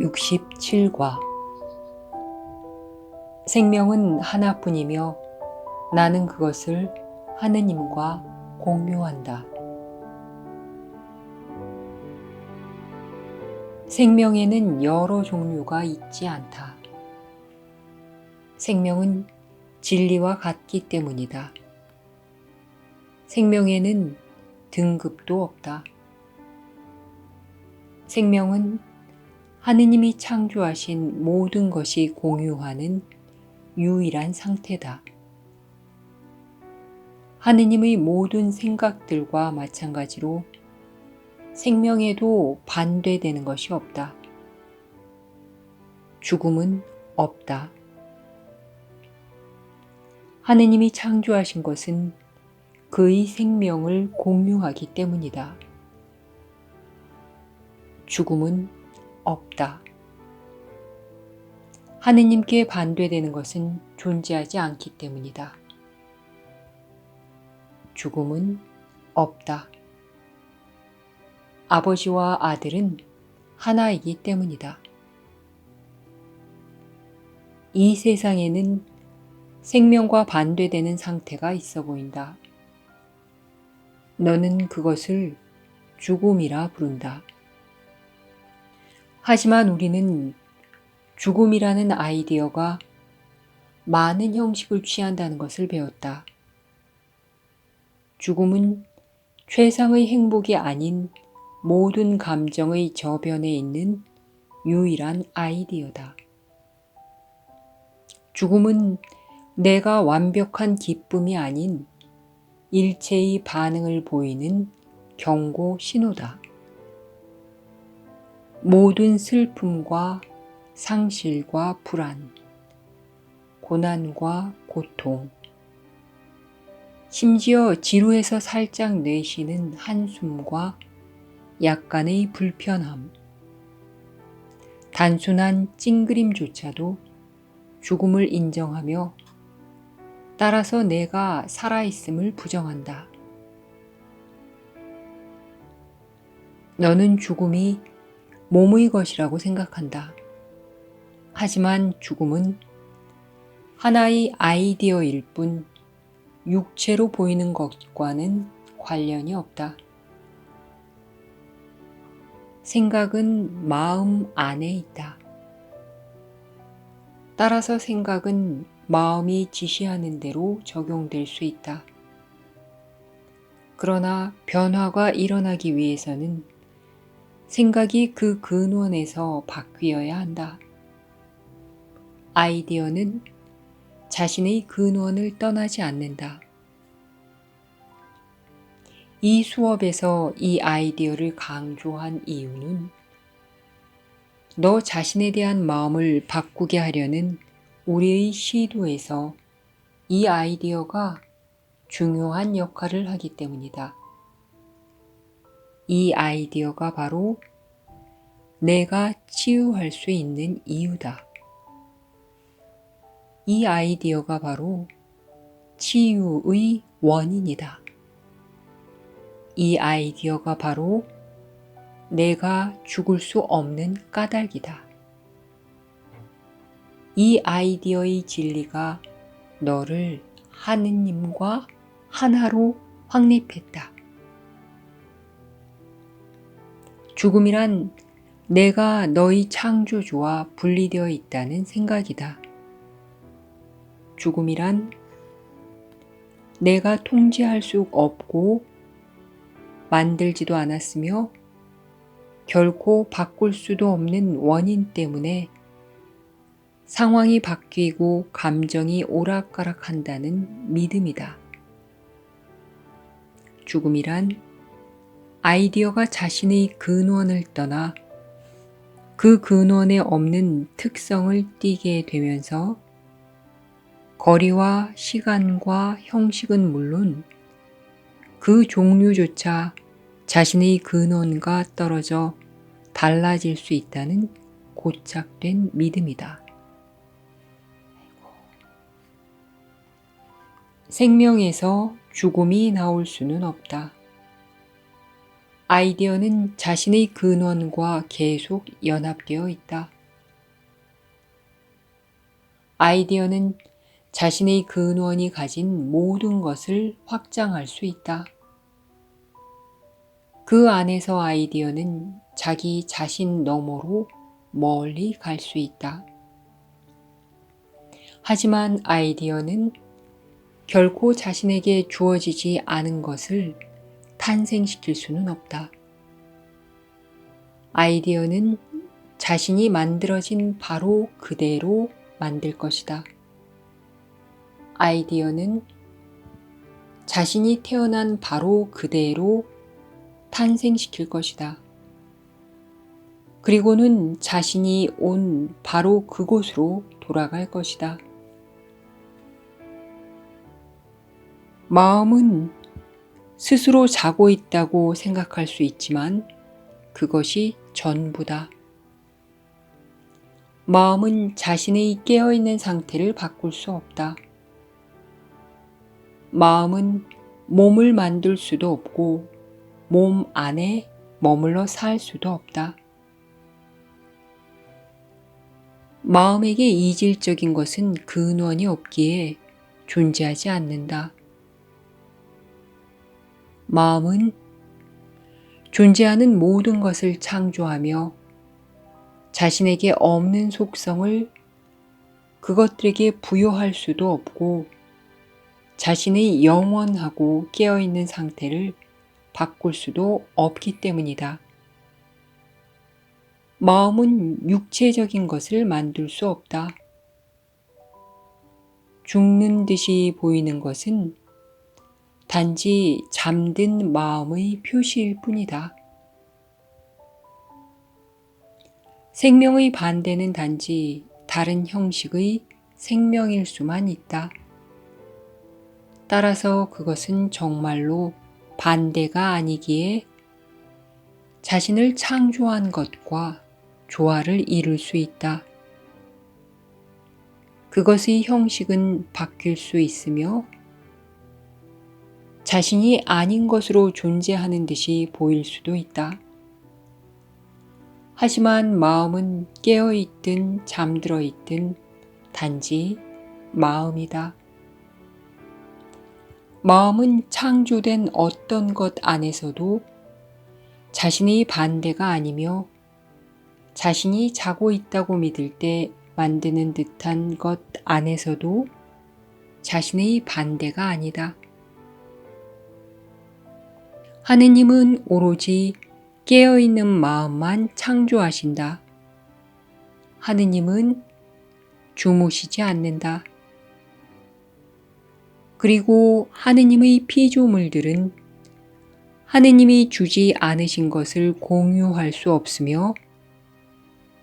67과 생명은 하나뿐이며 나는 그것을 하느님과 공유한다. 생명에는 여러 종류가 있지 않다. 생명은 진리와 같기 때문이다. 생명에는 등급도 없다. 생명은 하느님이 창조하신 모든 것이 공유하는 유일한 상태다. 하느님의 모든 생각들과 마찬가지로 생명에도 반대되는 것이 없다. 죽음은 없다. 하느님이 창조하신 것은 그의 생명을 공유하기 때문이다. 죽음은 없다. 하느님께 반대되는 것은 존재하지 않기 때문이다. 죽음은 없다. 아버지와 아들은 하나이기 때문이다. 이 세상에는 생명과 반대되는 상태가 있어 보인다. 너는 그것을 죽음이라 부른다. 하지만 우리는 죽음이라는 아이디어가 많은 형식을 취한다는 것을 배웠다. 죽음은 최상의 행복이 아닌 모든 감정의 저변에 있는 유일한 아이디어다. 죽음은 내가 완벽한 기쁨이 아닌 일체의 반응을 보이는 경고 신호다. 모든 슬픔과 상실과 불안, 고난과 고통, 심지어 지루해서 살짝 내쉬는 한숨과 약간의 불편함, 단순한 찡그림조차도 죽음을 인정하며 따라서 내가 살아있음을 부정한다. 너는 죽음이 몸의 것이라고 생각한다. 하지만 죽음은 하나의 아이디어일 뿐 육체로 보이는 것과는 관련이 없다. 생각은 마음 안에 있다. 따라서 생각은 마음이 지시하는 대로 적용될 수 있다. 그러나 변화가 일어나기 위해서는 생각이 그 근원에서 바뀌어야 한다. 아이디어는 자신의 근원을 떠나지 않는다. 이 수업에서 이 아이디어를 강조한 이유는 너 자신에 대한 마음을 바꾸게 하려는 우리의 시도에서 이 아이디어가 중요한 역할을 하기 때문이다. 이 아이디어가 바로 내가 치유할 수 있는 이유다. 이 아이디어가 바로 치유의 원인이다. 이 아이디어가 바로 내가 죽을 수 없는 까닭이다. 이 아이디어의 진리가 너를 하느님과 하나로 확립했다. 죽음이란 내가 너희 창조주와 분리되어 있다는 생각이다. 죽음이란 내가 통제할 수 없고 만들지도 않았으며 결코 바꿀 수도 없는 원인 때문에 상황이 바뀌고 감정이 오락가락 한다는 믿음이다. 죽음이란 아이디어가 자신의 근원을 떠나 그 근원에 없는 특성을 띠게 되면서 거리와 시간과 형식은 물론 그 종류조차 자신의 근원과 떨어져 달라질 수 있다는 고착된 믿음이다. 생명에서 죽음이 나올 수는 없다. 아이디어는 자신의 근원과 계속 연합되어 있다. 아이디어는 자신의 근원이 가진 모든 것을 확장할 수 있다. 그 안에서 아이디어는 자기 자신 너머로 멀리 갈 수 있다. 하지만 아이디어는 결코 자신에게 주어지지 않은 것을 탄생시킬 수는 없다. 아이디어는 자신이 만들어진 바로 그대로 만들 것이다. 아이디어는 자신이 태어난 바로 그대로 탄생시킬 것이다. 그리고는 자신이 온 바로 그곳으로 돌아갈 것이다. 마음은 스스로 자고 있다고 생각할 수 있지만 그것이 전부다. 마음은 자신의 깨어있는 상태를 바꿀 수 없다. 마음은 몸을 만들 수도 없고 몸 안에 머물러 살 수도 없다. 마음에게 이질적인 것은 근원이 없기에 존재하지 않는다. 마음은 존재하는 모든 것을 창조하며 자신에게 없는 속성을 그것들에게 부여할 수도 없고 자신의 영원하고 깨어있는 상태를 바꿀 수도 없기 때문이다. 마음은 육체적인 것을 만들 수 없다. 죽는 듯이 보이는 것은 단지 잠든 마음의 표시일 뿐이다. 생명의 반대는 단지 다른 형식의 생명일 수만 있다. 따라서 그것은 정말로 반대가 아니기에 자신을 창조한 것과 조화를 이룰 수 있다. 그것의 형식은 바뀔 수 있으며 자신이 아닌 것으로 존재하는 듯이 보일 수도 있다. 하지만 마음은 깨어 있든 잠들어 있든 단지 마음이다. 마음은 창조된 어떤 것 안에서도 자신의 반대가 아니며 자신이 자고 있다고 믿을 때 만드는 듯한 것 안에서도 자신의 반대가 아니다. 하느님은 오로지 깨어있는 마음만 창조하신다. 하느님은 주무시지 않는다. 그리고 하느님의 피조물들은 하느님이 주지 않으신 것을 공유할 수 없으며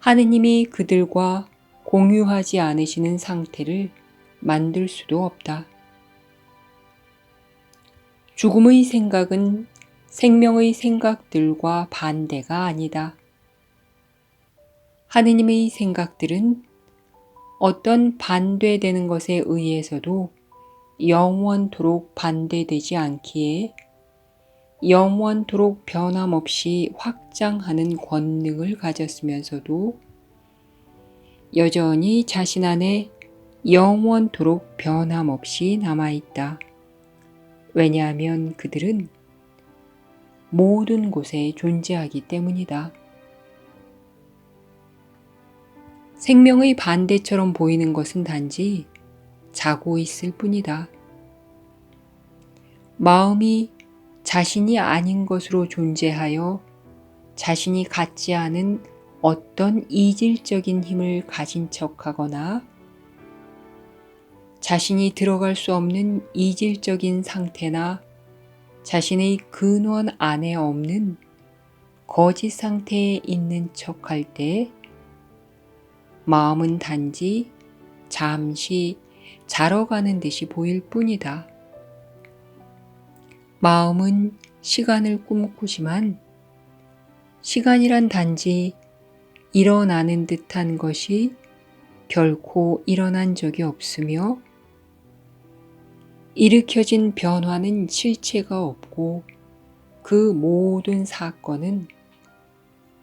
하느님이 그들과 공유하지 않으시는 상태를 만들 수도 없다. 죽음의 생각은 생명의 생각들과 반대가 아니다. 하느님의 생각들은 어떤 반대되는 것에 의해서도 영원토록 반대되지 않기에 영원토록 변함없이 확장하는 권능을 가졌으면서도 여전히 자신 안에 영원토록 변함없이 남아있다. 왜냐하면 그들은 모든 곳에 존재하기 때문이다. 생명의 반대처럼 보이는 것은 단지 자고 있을 뿐이다. 마음이 자신이 아닌 것으로 존재하여 자신이 갖지 않은 어떤 이질적인 힘을 가진 척 하거나 자신이 들어갈 수 없는 이질적인 상태나 자신의 근원 안에 없는 거짓 상태에 있는 척 할 때 마음은 단지 잠시 자러 가는 듯이 보일 뿐이다. 마음은 시간을 꿈꾸지만 시간이란 단지 일어나는 듯한 것이 결코 일어난 적이 없으며 일으켜진 변화는 실체가 없고 그 모든 사건은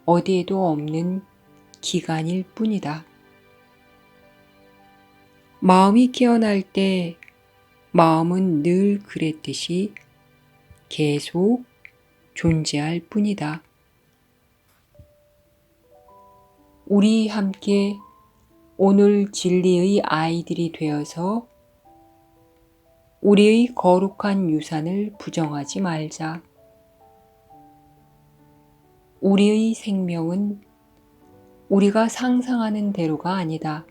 어디에도 없는 기간일 뿐이다. 마음이 깨어날 때 마음은 늘 그랬듯이 계속 존재할 뿐이다. 우리 함께 오늘 진리의 아이들이 되어서 우리의 거룩한 유산을 부정하지 말자. 우리의 생명은 우리가 상상하는 대로가 아니다.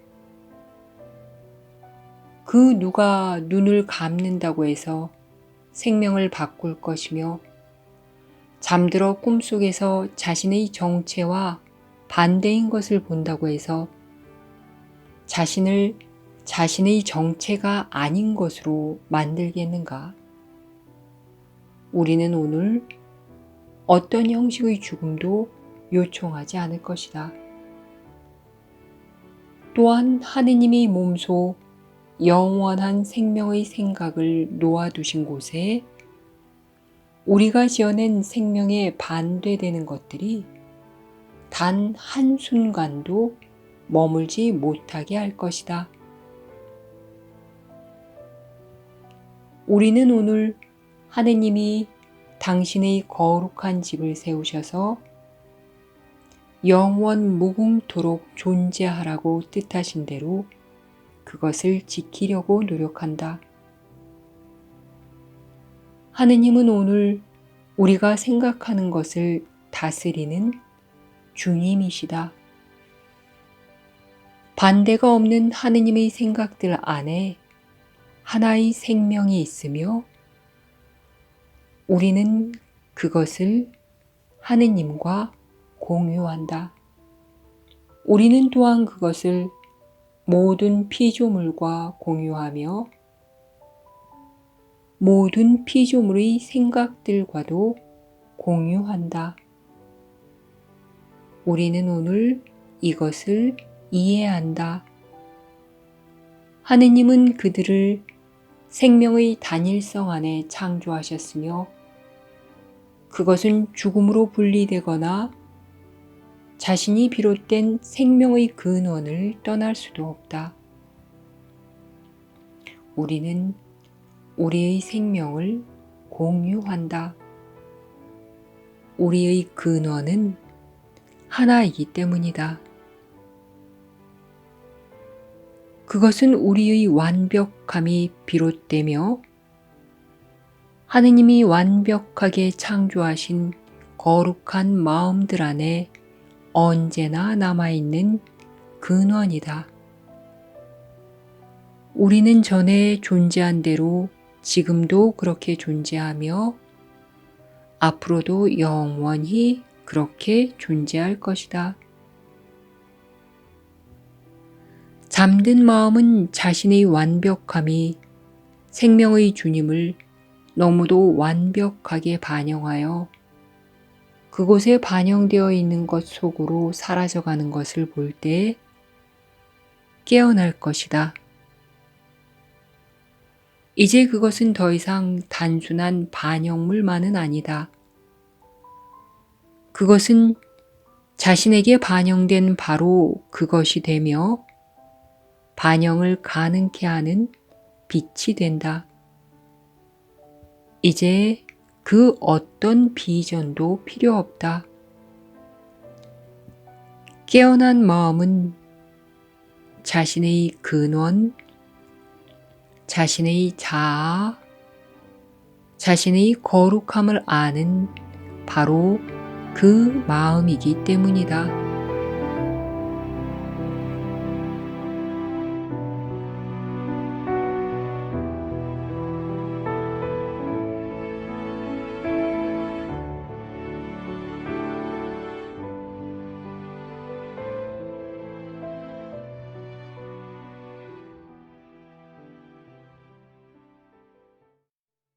그 누가 눈을 감는다고 해서 생명을 바꿀 것이며 잠들어 꿈속에서 자신의 정체와 반대인 것을 본다고 해서 자신을 자신의 정체가 아닌 것으로 만들겠는가? 우리는 오늘 어떤 형식의 죽음도 요청하지 않을 것이다. 또한 하느님이 몸소 영원한 생명의 생각을 놓아두신 곳에 우리가 지어낸 생명에 반대되는 것들이 단 한순간도 머물지 못하게 할 것이다. 우리는 오늘 하느님이 당신의 거룩한 집을 세우셔서 영원 무궁토록 존재하라고 뜻하신 대로 그것을 지키려고 노력한다. 하느님은 오늘 우리가 생각하는 것을 다스리는 주님이시다. 반대가 없는 하느님의 생각들 안에 하나의 생명이 있으며 우리는 그것을 하느님과 공유한다. 우리는 또한 그것을 모든 피조물과 공유하며 모든 피조물의 생각들과도 공유한다. 우리는 오늘 이것을 이해한다. 하느님은 그들을 생명의 단일성 안에 창조하셨으며 그것은 죽음으로 분리되거나 자신이 비롯된 생명의 근원을 떠날 수도 없다. 우리는 우리의 생명을 공유한다. 우리의 근원은 하나이기 때문이다. 그것은 우리의 완벽함이 비롯되며 하느님이 완벽하게 창조하신 거룩한 마음들 안에 언제나 남아있는 근원이다. 우리는 전에 존재한 대로 지금도 그렇게 존재하며 앞으로도 영원히 그렇게 존재할 것이다. 잠든 마음은 자신의 완벽함이 생명의 주님을 너무도 완벽하게 반영하여 그곳에 반영되어 있는 것 속으로 사라져가는 것을 볼 때 깨어날 것이다. 이제 그것은 더 이상 단순한 반영물만은 아니다. 그것은 자신에게 반영된 바로 그것이 되며 반영을 가능케 하는 빛이 된다. 이제 그 어떤 비전도 필요 없다. 깨어난 마음은 자신의 근원, 자신의 자아, 자신의 거룩함을 아는 바로 그 마음이기 때문이다.